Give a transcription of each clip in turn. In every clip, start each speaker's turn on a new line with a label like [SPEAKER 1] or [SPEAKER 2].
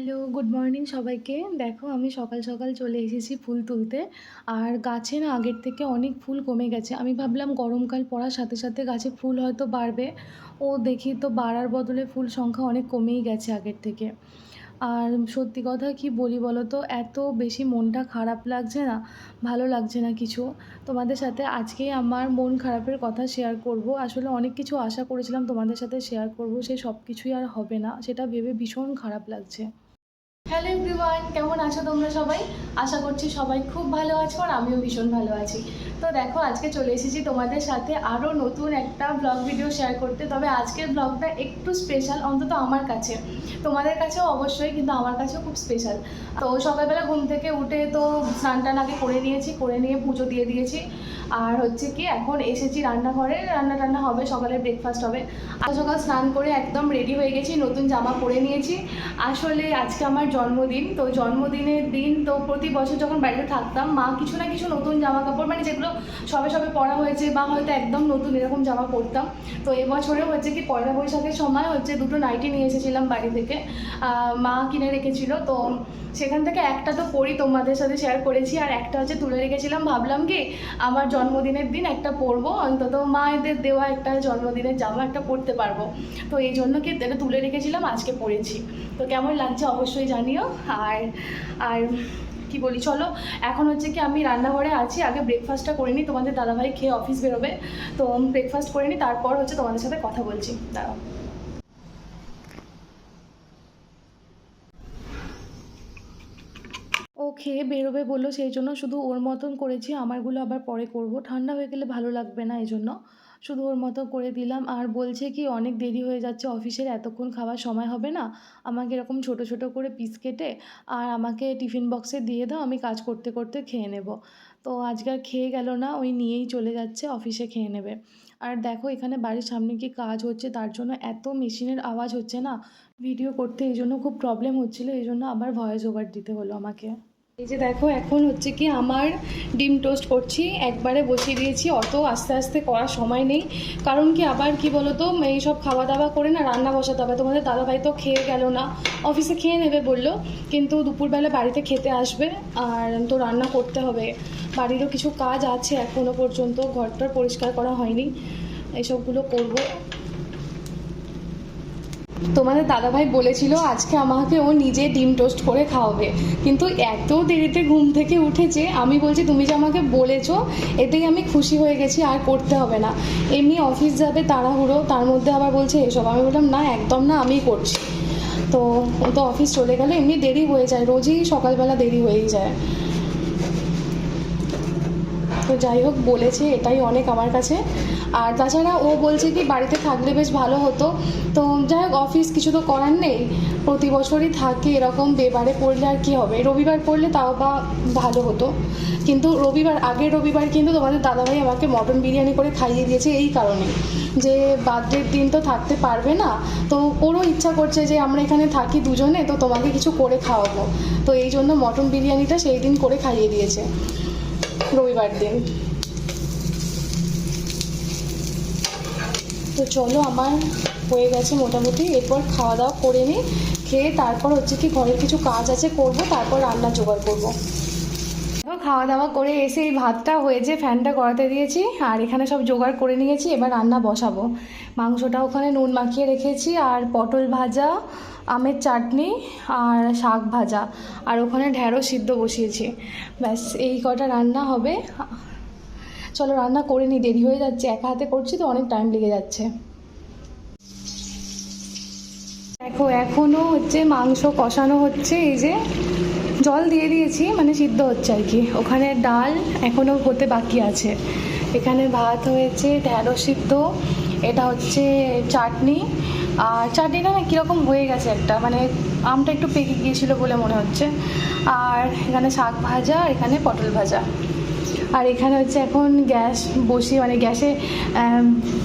[SPEAKER 1] Hello good morning সবাইকে। দেখো, আমি সকাল সকাল চলে এসেছি ফুল তুলতে। আর গাছে না আগের থেকে অনেক ফুল কমে গেছে। আমি ভাবলাম গরমকাল পড়ার সাথে সাথে গাছে ফুল হয়তো বাড়বে। ও দেখি তো বাড়ার বদলে ফুল সংখ্যা অনেক কমেই গেছে আগের থেকে। আর সত্যি কথা কি বলি বলো তো এত বেশি মনটা খারাপ লাগছে না? ভালো লাগছে না কিছু। তোমাদের সাথে আজকে আমার মন খারাপের কথা শেয়ার করব। আসলে অনেক কিছু আশা করেছিলাম তোমাদের সাথে শেয়ার করব। সে সব কিছুই আর হবে না। সেটা ভেবে ভীষণ খারাপ লাগছে। হ্যালো এভরিওয়ান কেমন আছো তোমরা সবাই? আশা করছি সবাই খুব ভালো আছো আর আমিও ভীষণ ভালো আছি। তো দেখো, আজকে চলে এসেছি তোমাদের সাথে আরও নতুন একটা ব্লগ ভিডিও শেয়ার করতে। তবে আজকের ব্লগটা একটু স্পেশাল অন্তত আমার কাছে। তোমাদের কাছেও অবশ্যই, কিন্তু আমার কাছেও খুব স্পেশাল তো সকালবেলা ঘুম থেকে উঠে তো স্নান টান আগে করে নিয়েছি, করে নিয়ে পুজো দিয়ে দিয়েছি। আর হচ্ছে কি, এখন এসেছি রান্নাঘরে। রান্না টান্না হবে, সকালে ব্রেকফাস্ট হবে। আর সকাল স্নান করে একদম রেডি হয়ে গেছি, নতুন জামা পরে নিয়েছি। আসলে আজকে আমার জন্মদিন, তো জন্মদিনের দিন তো প্রতি বছর যখন বাড়িতে থাকতাম, মা কিছু না কিছু নতুন জামা কাপড় মানে যেগুলো সবে সবে পড়া হয়েছে বা হয়তো একদম নতুন এরকম জামা পরতাম। তো এবছরে হচ্ছে কি পয়লা বৈশাখের সময় হচ্ছে দুটো নাইটি নিয়ে এসেছিলাম বাড়ি থেকে। মা কিনে রেখেছিল। তো সেখান থেকে একটা তো পরি তোমাদের সাথে শেয়ার করেছি আর একটা হচ্ছে তুলে রেখেছিলাম। ভাবলাম কি আমার জন্মদিনের দিন একটা পরবো। অন্তত মায়েদের দেওয়া একটা জন্মদিনের জামা একটা পরতে পারব। তো এই জন্য কি এটা তুলে রেখেছিলাম, আজকে পরেছি। তো কেমন লাগছে অবশ্যই জানিও। আর আর কি বলি, চলো, এখন হচ্ছে কি আমি রান্নাঘরে আছি, আগে ব্রেকফাস্টটা করে নিই, তোমাদের দাদাভাই খেয়ে অফিস বেরোবে। তো ব্রেকফাস্ট করে নিই, তারপর হচ্ছে তোমাদের সাথে কথা বলছি। দাঁড়াও। খেয়ে বেরোবে বলল, সেই জন্য শুধু ওর মতন করেছি, আমারগুলো আবার পরে করব। ঠান্ডা হয়ে গেলে ভালো লাগবে না এই জন্য শুধু ওর মতো করে দিলাম। আর বলছে কি, অনেক দেরি হয়ে যাচ্ছে, অফিসের এতক্ষণ খাওয়ার সময় হবে না। আমাকে এরকম ছোট ছোট করে পিস কেটে আর আমাকে টিফিন বক্সে দিয়ে দাও, আমি কাজ করতে করতে খেয়ে নেব। তো আজকে আর খেয়ে গেল না, ওই নিয়েই চলে যাচ্ছে, অফিসে খেয়ে নেবে। আর দেখো, এখানে বাড়ির সামনে কি কাজ হচ্ছে, তার জন্য এত মেশিনের আওয়াজ হচ্ছে না। ভিডিও করতে এই জন্য খুব প্রবলেম হচ্ছিল, এই জন্য আবার ভয়েস ওভার দিতে হলো আমাকে। এই যে দেখো, এখন হচ্ছে কি আমার ডিম টোস্ট করছি, একবারে বসিয়ে দিয়েছি, অত আস্তে আস্তে করার সময় নেই। কারণ কি আবার কি বলো তো এই সব খাওয়া দাওয়া করে না রান্না বসাতে হবে। তোমাদের দাদাভাই তো খেয়ে গেল না, অফিসে খেয়ে নেবে বলল, কিন্তু দুপুরবেলা বাড়িতে খেতে আসবে, আর তো রান্না করতে হবে। বাড়িরও কিছু কাজ আছে এখনও পর্যন্ত ঘরটা পরিষ্কার করা হয়নি। এইসবগুলো করব। তোমাদের দাদাভাই বলেছিল আজকে আমাকে ও নিজে ডিম টোস্ট করে খাওয়াবে। কিন্তু এত দেরিতে ঘুম থেকে উঠেছে, আমি বলছি, তুমি যে আমাকে বলেছ, এতেই আমি খুশি হয়ে গেছি, আর করতে হবে না। এমনি অফিস যাবে তাড়াহুড়ো, তার মধ্যে আবার বলছে, এসব। আমি বললাম, না, একদম না আমি করছি। তো ও তো অফিস চলে গেলে, এমনি দেরি হয়ে যায়, রোজই সকালবেলা দেরি হয়েই যায়। তো যাই হোক, বলেছে, এটাই অনেক আমার কাছে। আর তাছাড়া ও বলছে কি, বাড়িতে থাকলে বেশ ভালো হতো। তো যাই হোক অফিস কিছু তো করার নেই। প্রতি বছরই থাকে, এরকম বেবারে পড়লে আর কি হবে? রবিবার পড়লে তাও বা ভালো হতো। কিন্তু রবিবার, আগের রবিবার কিন্তু তোমাদের দাদাভাই আমাকে মটন বিরিয়ানি করে খাইয়ে দিয়েছে এই কারণে। যে বার্থডের দিন তো থাকতে পারবে না। তো ওরও ইচ্ছা করছে যে, আমরা এখানে থাকি দুজনে, তো তোমাকে কিছু করে খাওয়াবো। তো এই জন্য মটন বিরিয়ানিটা সেই দিন করে খাইয়ে দিয়েছে। রবিবার দিন। তো চলো, আমার হয়ে গেছে মোটামুটি। এরপর খাওয়া দাওয়া করে নিই, খেয়ে তারপর হচ্ছে কি ঘরের কিছু কাজ আছে, করব, তারপর রান্না জোগাড় করব। খাওয়া দাওয়া করে এসে এই ভাতটা হয়েছে, ফ্যানটা করাতে দিয়েছি, আর এখানে সব জোগাড় করে নিয়েছি, এবার রান্না বসাবো। মাংসটা ওখানে নুন মাখিয়ে রেখেছি, আর পটল ভাজা, আমের চাটনি, আর শাক ভাজা, আর ওখানে ঢ্যাঁড়স সিদ্ধ বসিয়েছি। ব্যাস, এই কটা রান্না হবে। চলো রান্না করে নিই, দেরি হয়ে যাচ্ছে, একা হাতে করছি তো অনেক টাইম লেগে যাচ্ছে। দেখো এখনও হচ্ছে মাংস কষানো হচ্ছে, এই যে জল দিয়ে দিয়েছি মানে সিদ্ধ হচ্ছে আর কি। ওখানে ডাল এখনও হতে বাকি আছে। এখানে ভাত হয়েছে ঢ্যাঁড়স সিদ্ধ, এটা হচ্ছে চাটনি। আর চাটনিটা না কীরকম হয়ে গেছে একটা মানে আমটা একটু পেকে গিয়েছিল বলে মনে হচ্ছে। আর এখানে শাক ভাজা, আর এখানে পটল ভাজা। আর এখানে হচ্ছে এখন গ্যাস বসিয়ে মানে গ্যাসে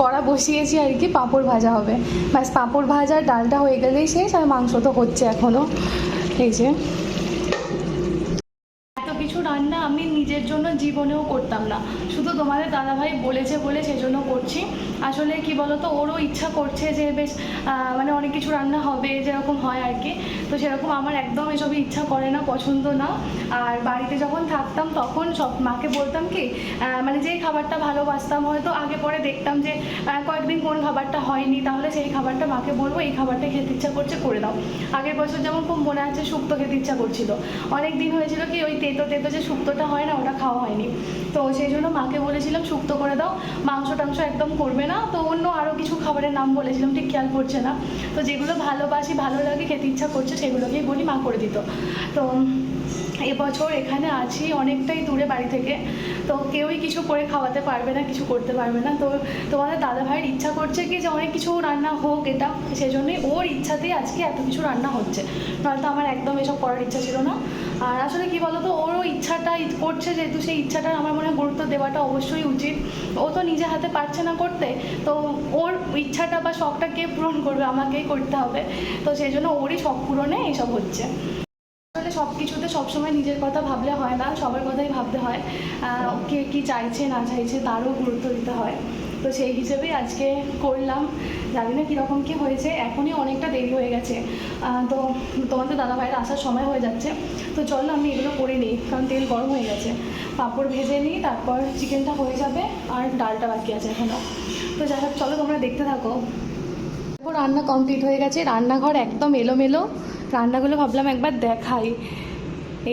[SPEAKER 1] কড়া বসিয়েছি আর কি, পাঁপড় ভাজা হবে। ব্যাস, পাঁপড় ভাজা, ডালটা হয়ে গেলেই শেষ, আর মাংস তো হচ্ছে এখনও এই যে। এত নিজের জন্য জীবনেও করতাম না। শুধু তোমাদের দাদাভাই বলেছে বলে সেজন্য করছি। আসলে কি বলতো, ওরও ইচ্ছা করছে যে বেশ মানে অনেক কিছু রান্না হবে, যেরকম হয় আর কি। তো সেরকম আমার একদম এসবই ইচ্ছা করে না, পছন্দ না। আর বাড়িতে যখন থাকতাম তখন সব মাকে বলতাম কি মানে যেই খাবারটা ভালোবাসতাম, হয়তো আগে পরে দেখতাম যে কয়েকদিন কোন খাবারটা হয়নি, তাহলে সেই খাবারটা মাকে বলব, এই খাবারটা খেতে ইচ্ছা করছে, করে দাও। আগের বছর যেমন খুব মনে আছে, শুক্তো খেতে ইচ্ছা করছিল। অনেক দিন হয়েছিল কি, ওই তেতো তেতো যে শুক্তোটা হয় না, ওটা খাওয়া হয়নি। তো সেই জন্য মাকে বলেছিলাম শুক্ত করে দাও, মাংস টাংস একদম করবে না। তো অন্য আরও কিছু খাবারের নাম বলেছিলাম, ঠিক খেয়াল করছে না। তো যেগুলো ভালোবাসি, ভালো লাগে, খেতে ইচ্ছা করছে, সেগুলোকেই বলি মা করে দিত। তো এবছর এখানে আছি অনেকটাই দূরে বাড়ি থেকে। তো কেউই কিছু করে খাওয়াতে পারবে না, কিছু করতে পারবে না। তো তোমাদের দাদা ভাইয়ের ইচ্ছা করছে কি যে অনেক কিছু রান্না হোক এটা, সেজন্যই ওর ইচ্ছাতেই আজকে এত কিছু রান্না হচ্ছে। নয়তো আমার একদম এসব করার ইচ্ছা ছিল না। আর আসলে কি বলতো, ওরও ইচ্ছাটা করছে, যেহেতু সেই ইচ্ছাটার আমার মনে হয় গুরুত্ব দেওয়াটা অবশ্যই উচিত। ও তো নিজে হাতে পারছে না করতে, তো ওর ইচ্ছাটা বা শখটা কে পূরণ করবে, আমাকেই করতে হবে। তো সেই জন্য ওরই শখ পূরণে এসব হচ্ছে। সব কিছুতে সবসময় নিজের কথা ভাবলে হয় না, সবার কথাই ভাবতে হয় কে কী চাইছে, না চাইছে তারও গুরুত্ব দিতে হয়। তো সেই হিসেবেই আজকে করলাম। জানি না কীরকম কী হয়েছে, এখনই অনেকটা দেরি হয়ে গেছে। তো তোমাদের দাদা ভাইয়ের আসার সময় হয়ে যাচ্ছে। তো চলো আমি এগুলো করে নিই, কারণ তেল গরম হয়ে গেছে। পাঁপড় ভেজে নিই, তারপর চিকেনটা হয়ে যাবে আর ডালটা বাকি আছে এখনও তো যাই হোক, চলো তোমরা দেখতে থাকো। রান্না কমপ্লিট হয়ে গেছে। রান্নাঘর একদম এলোমেলো। রান্নাগুলো ভাবলাম একবার দেখাই।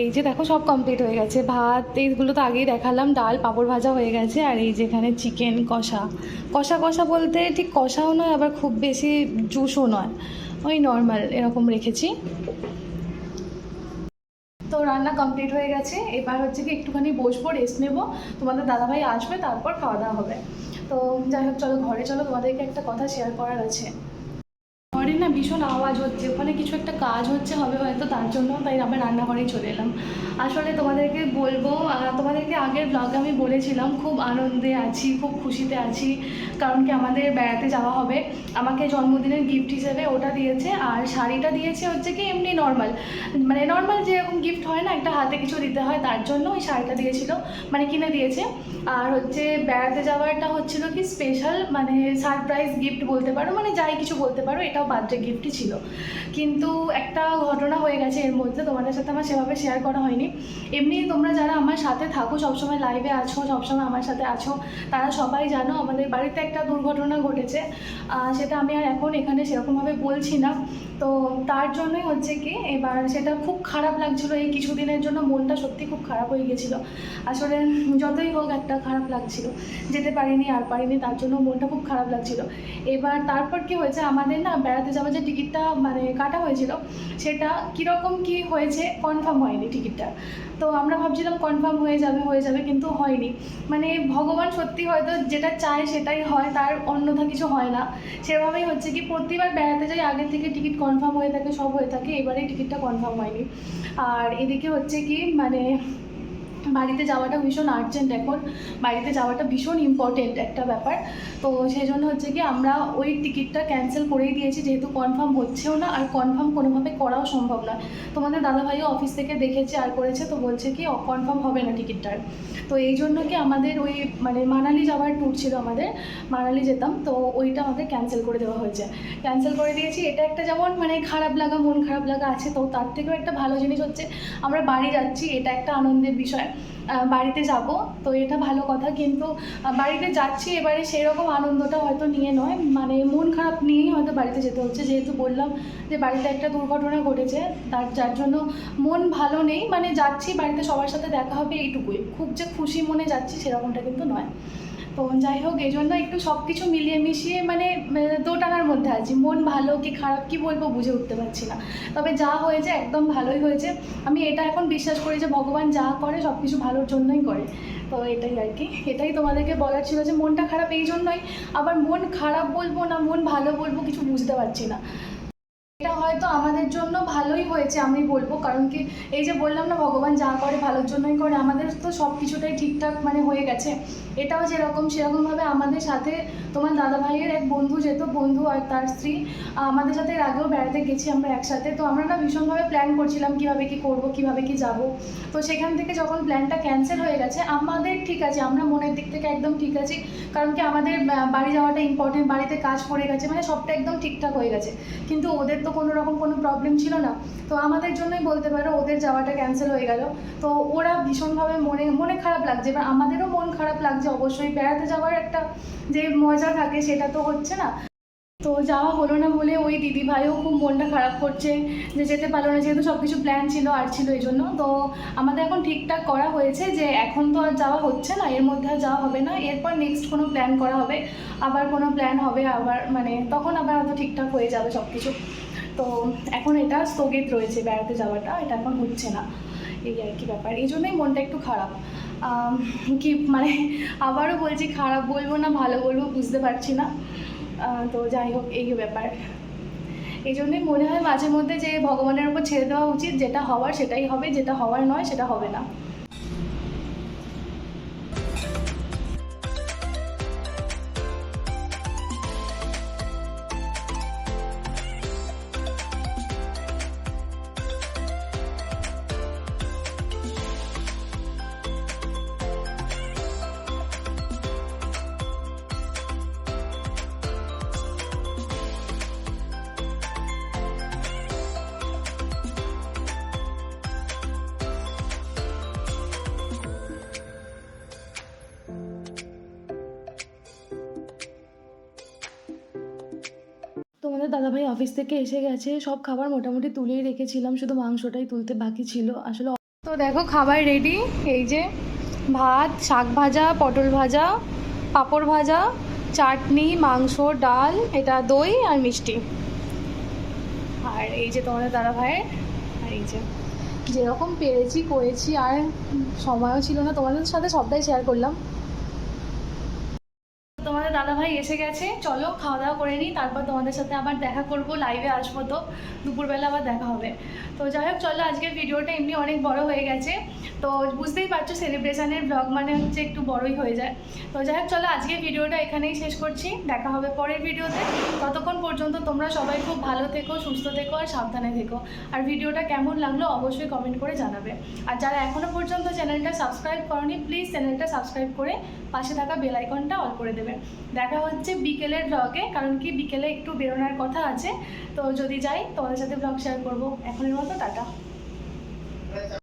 [SPEAKER 1] এই যে দেখো সব কমপ্লিট হয়ে গেছে। ভাত, এইগুলো তো আগেই দেখালাম। ডাল, পাঁপড় ভাজা হয়ে গেছে। আর এই যেখানে চিকেন কষা। কষা কষা বলতে ঠিক কষাও নয়, আবার খুব বেশি জুসও নয়। ওই নর্মাল এরকম রেখেছি। তো রান্না কমপ্লিট হয়ে গেছে। এবার হচ্ছে কি একটুখানি বসবো রেস্ট নেব। তোমাদের দাদাভাই আসবে, তারপর খাওয়া দাওয়া হবে। তো যাই হোক, চলো ঘরে, চলো তোমাদেরকে একটা কথা শেয়ার করার আছে। ঘরে না ভীষণ আওয়াজ হচ্ছে, ওখানে কিছু একটা কাজ হচ্ছে হবে হয়তো তার জন্য তাই আবার রান্নাঘরেই চলে এলাম। আসলে তোমাদেরকে বলব তোমাদেরকে আগের ব্লগে আমি বলেছিলাম, খুব আনন্দে আছি, খুব খুশিতে আছি, কারণ কি আমাদের বেড়াতে যাওয়া হবে। আমাকে জন্মদিনের গিফট হিসেবে ওটা দিয়েছে, আর শাড়িটা দিয়েছে হচ্ছে কি এমনি নর্মাল মানে নর্মাল যেরকম গিফট হয় না, একটা হাতে কিছু দিতে হয়, তার জন্য ওই শাড়িটা দিয়েছিল মানে কিনে দিয়েছে। আর হচ্ছে বেড়াতে যাওয়াটা হচ্ছিল কি স্পেশাল মানে সারপ্রাইজ গিফট বলতে পারো মানে যাই কিছু বলতে পারো, এটাও বার্থডে গিফটই ছিল। কিন্তু একটা ঘটনা হয়ে গেছে এর মধ্যে, তোমাদের সাথে আমার সেভাবে শেয়ার করা হয়নি। এমনি তোমরা যারা আমার সাথে থাকো, সবসময় লাইভে আছো, সবসময় আমার সাথে আছো, তারা সবাই জানো আমাদের বাড়িতে একটা দুর্ঘটনা ঘটেছে। সেটা আমি আর এখন এখানে সেরকমভাবে বলছি না। তো তার জন্যই হচ্ছে কি, এবার সেটা খুব খারাপ লাগছিল। এই কিছুদিনের জন্য মনটা সত্যি খুব খারাপ হয়ে গেছিল। আসলে যতই হোক একটা খারাপ লাগছিল। যেতে পারিনি, আর পারিনি, তার জন্য মনটা খুব খারাপ লাগছিল। এবার তারপর কি হয়েছে, আমাদের না বেড়াতে যাওয়ার যে টিকিটটা মানে কাটা হয়েছিল, সেটা কীরকম কি হয়েছে কনফার্ম হয়নি টিকিটটা। তো আমরা ভাবছিলাম কনফার্ম হয়ে যাবে হয়ে যাবে, কিন্তু হয়নি। মানে ভগবান সত্যি হয়তো যেটা চায় সেটাই হয়, তার অন্যথা কিছু হয় না। সেভাবেই হচ্ছে কি, প্রতিবার বেড়াতে যাই, আগে থেকে টিকিট কনফার্ম হয়ে থাকে, সব হয়ে থাকে, এবারে টিকিটটা কনফার্ম হয়নি। আর এদিকে হচ্ছে কি মানে বাড়িতে যাওয়াটা ভীষণ আর্জেন্ট এখন। বাড়িতে যাওয়াটা ভীষণ ইম্পর্টেন্ট একটা ব্যাপার। তো সেই জন্য হচ্ছে কি, আমরা ওই টিকিটটা ক্যান্সেল করেই দিয়েছি, যেহেতু কনফার্ম হচ্ছেও না, আর কনফার্ম কোনোভাবে করাও সম্ভব নয় তোমাদের দাদাভাইও অফিস থেকে দেখেছে আর করেছে, তো বলছে কি কনফার্ম হবে না টিকিটটার তো এই জন্য কি আমাদের ওই মানে মানালি যাওয়ার ট্যুর ছিল আমাদের, মানালি যেতাম, তো ওইটা আমাদের ক্যান্সেল করে দেওয়া হয়েছে। ক্যান্সেল করে দিয়েছি, এটা একটা যেমন মানে খারাপ লাগা, মন খারাপ লাগা আছে, তো তার থেকেও একটা ভালো জিনিস হচ্ছে, আমরা বাড়ি যাচ্ছি, এটা একটা আনন্দের বিষয়। বাড়িতে যাব। তো এটা ভালো কথা, কিন্তু বাড়িতে যাচ্ছি, এবারে সেই রকম আনন্দটা হয়তো নিয়ে নয়। মানে মন খারাপ নিয়েই হয়তো বাড়িতে যেতে হচ্ছে। যেহেতু বললাম যে বাড়িতে একটা দুর্ঘটনা ঘটেছে, তার, যার জন্য মন ভালো নেই। মানে যাচ্ছি, বাড়িতে সবার সাথে দেখা হবে এইটুকুই। খুব যে খুশি মনে যাচ্ছি সেরকমটা কিন্তু নয়। তো যাই হোক এই জন্য একটু সব কিছু মিলিয়ে মিশিয়ে মানে আহ, দোটানার মধ্যে আছি। মন ভালো কি খারাপ কি বলব বুঝে উঠতে পারছি না। তবে যা হয়েছে একদম ভালোই হয়েছে। আমি এটা এখন বিশ্বাস করি যে ভগবান যা করে সব কিছু ভালোর জন্যই করে। তো এটাই আর কি। এটাই তোমাদেরকে বলার ছিল যে মনটা খারাপ এই জন্যই। আবার মন খারাপ বলব না মন ভালো বলব কিছু বুঝতে পারছি না। এটা হয়তো আমাদের জন্য ভালোই হয়েছে, আমি বলব। কারণ কি, এই যে বললাম না, ভগবান যা করে ভালোর জন্যই করে, আমাদের তো সব কিছুটাই ঠিকঠাক মানে হয়ে গেছে। এটাও যেরকম, সেরকমভাবে আমাদের সাথে তোমার দাদা ভাইয়ের এক বন্ধু যেত, বন্ধু আর তার স্ত্রী, আমাদের সাথে এর আগেও বেড়াতে গেছি আমরা একসাথে। তো আমরা না ভীষণভাবে প্ল্যান করছিলাম কীভাবে কি করব, কীভাবে কি যাব। তো সেখান থেকে যখন প্ল্যানটা ক্যান্সেল হয়ে গেছে, আমাদের ঠিক আছে, আমরা মনের দিক থেকে একদম ঠিক আছি। কারণ কি, আমাদের বাড়ি যাওয়াটা ইম্পর্টেন্ট বাড়িতে কাজ পড়ে গেছে মানে সবটা একদম ঠিকঠাক হয়ে গেছে। কিন্তু ওদের তো কোনো রকম কোনো প্রবলেম ছিল না। তো আমাদের জন্যই বলতে পারো ওদের যাওয়াটা ক্যান্সেল হয়ে গেল। তো ওরা ভীষণভাবে মনে মনে খারাপ লাগছে। এবার আমাদেরও মন খারাপ লাগছে অবশ্যই। বেড়াতে যাওয়ার একটা যে মজা থাকে সেটা তো হচ্ছে না। তো যাওয়া হলো না বলে ওই দিদি ভাইও খুব মনটা খারাপ করছে যে যেতে পারল না। যেহেতু সব কিছু প্ল্যান ছিল আর ছিল এই জন্য। তো আমাদের এখন ঠিকঠাক করা হয়েছে যে এখন তো আর যাওয়া হচ্ছে না। এর মধ্যে আর যাওয়া হবে না। এরপর নেক্সট কোনো প্ল্যান করা হবে। আবার কোনো প্ল্যান হবে, আবার মানে তখন আবার হয়তো ঠিকঠাক হয়ে যাবে সব কিছু তো এখন এটা স্থগিত রয়েছে বেড়াতে যাওয়াটা, এটা এখন হচ্ছে না। এই আর কি ব্যাপার। এই জন্যই মনটা একটু খারাপ। কি মানে আবারও বলছি খারাপ বলব না, ভালো বলব বুঝতে পারছি না। তো যাই হোক, এই ব্যাপার। এই জন্যই মনে হয় মাঝে মধ্যে যে ভগবানের উপর ছেড়ে দেওয়া উচিত, যেটা হওয়ার সেটাই হবে, যেটা হওয়ার নয়, সেটা হবে না। তোমাদের দাদাভাই অফিস থেকে এসে গেছে। সব খাবার মোটামুটি তুলেই রেখেছিলাম, শুধু মাংসটাই তুলতে বাকি ছিল। আসলে তো দেখো, খাবার রেডি এই যে ভাত, শাক ভাজা, পটল ভাজা, পাঁপড় ভাজা, চাটনি, মাংস, ডাল, এটা দই আর মিষ্টি। আর এই যে তোমাদের দাদা ভাইয়ের আর এই যে যেরকম পেরেছি, করেছি, আর সময়ও ছিল না। তোমাদের সাথে সবটাই শেয়ার করলাম। তোমাদের দাদা ভাই এসে গেছে। চলো খাওয়া দাওয়া করে নিই, তারপর তোমাদের সাথে আবার দেখা করব লাইভে আসব তো। দুপুরবেলা আবার দেখা হবে। তো যাই হোক, চলো, আজকের ভিডিওটা এমনি অনেক বড় হয়ে গেছে। তো বুঝতেই পারছ সেলিব্রেশনের ব্লগ মানে হচ্ছে একটু বড়ই হয়ে যায়। তো যাই হোক, চলো, আজকের ভিডিওটা এখানেই শেষ করছি। দেখা হবে পরের ভিডিওতে। ততক্ষণ পর্যন্ত তোমরা সবাই খুব ভালো থেকো, সুস্থ থেকো আর সাবধানে থেকো। আর ভিডিওটা কেমন লাগল অবশ্যই কমেন্ট করে জানাবে। আর যারা এখনও পর্যন্ত চ্যানেলটা সাবস্ক্রাইব করনি প্লিজ চ্যানেলটা সাবস্ক্রাইব করে পাশে থাকা বেল আইকনটা অল করে দেবে। দেখা হচ্ছে বিকেলের ব্লগে কারণ কি বিকেলে একটু বেরোনোর কথা আছে। তো যদি যাই, তোমাদের সাথে ব্লগ শেয়ার করব। এখনের মতো, টাটা।